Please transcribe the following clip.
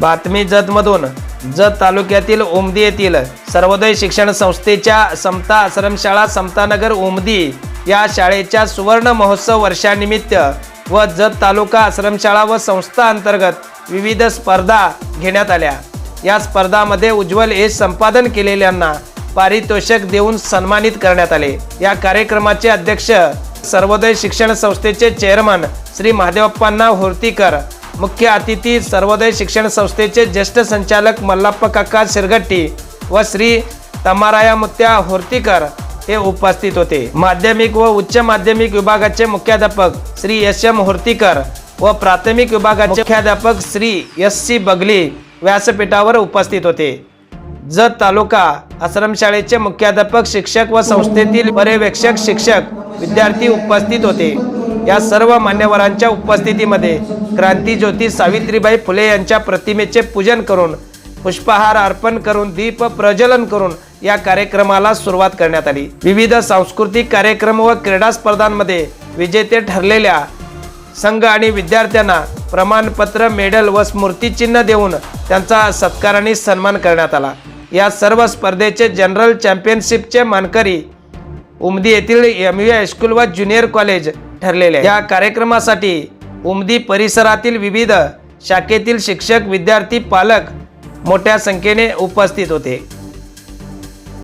बातमी जतमधून. जत तालुक्यातील उमदी येथील सर्वोदय शिक्षण संस्थेच्या समता आश्रमशाळा समतानगर उमदी या शाळेच्या सुवर्ण महोत्सव वर्षानिमित्त व जत तालुका आश्रमशाळा व संस्था अंतर्गत विविध स्पर्धा घेण्यात आल्या. या स्पर्धामध्ये उज्ज्वल यश संपादन केलेल्यांना पारितोषिक देऊन सन्मानित करण्यात आले. या कार्यक्रमाचे अध्यक्ष सर्वोदय शिक्षण संस्थेचे चेअरमन श्री महादेवप्पांना होर्तीकर मुख्य अतिथी सर्वोदय शिक्षण संस्थेचे ज्येष्ठ संचालक मल्लाप्पा काका शिरगट्टी व श्री तमाराया मुत्या होर्तीकर हे उपस्थित होते. माध्यमिक व उच्च माध्यमिक विभागाचे मुख्याध्यापक श्री एस एम होर्तीकर व प्राथमिक विभागाचे मुख्याध्यापक श्री एस सी बगली व्यासपीठावर उपस्थित होते. जत तालुका आश्रमशाळेचे मुख्याध्यापक शिक्षक व संस्थेतील पर्यवेक्षक शिक्षक विद्यार्थी उपस्थित होते. या सर्व मान्यवरांच्या उपस्थितीमध्ये क्रांतीज्योती सावित्रीबाई फुले यांच्या प्रतिमेचे पूजन करून पुष्पहार अर्पण करून दीप प्रज्वलन करून या कार्यक्रमाला सुरुवात करण्यात आली. विविध सांस्कृतिक कार्यक्रम व क्रीडा स्पर्धांमध्ये विजेते ठरलेल्या संघ आणि विद्यार्थ्यांना प्रमाणपत्र मेडल व स्मृतिचिन्ह देऊन त्यांचा सत्काराने सन्मान करण्यात आला. या सर्व स्पर्धेचे जनरल चॅम्पियनशिपचे मानकरी उमदी येथील एम यू हायस्कूल व ज्युनियर कॉलेज ठरलेले या कार्यक्रमासाठी उमदी परिसरातील विविध शाखेतील शिक्षक विद्यार्थी पालक मोठ्या संख्येने उपस्थित होते.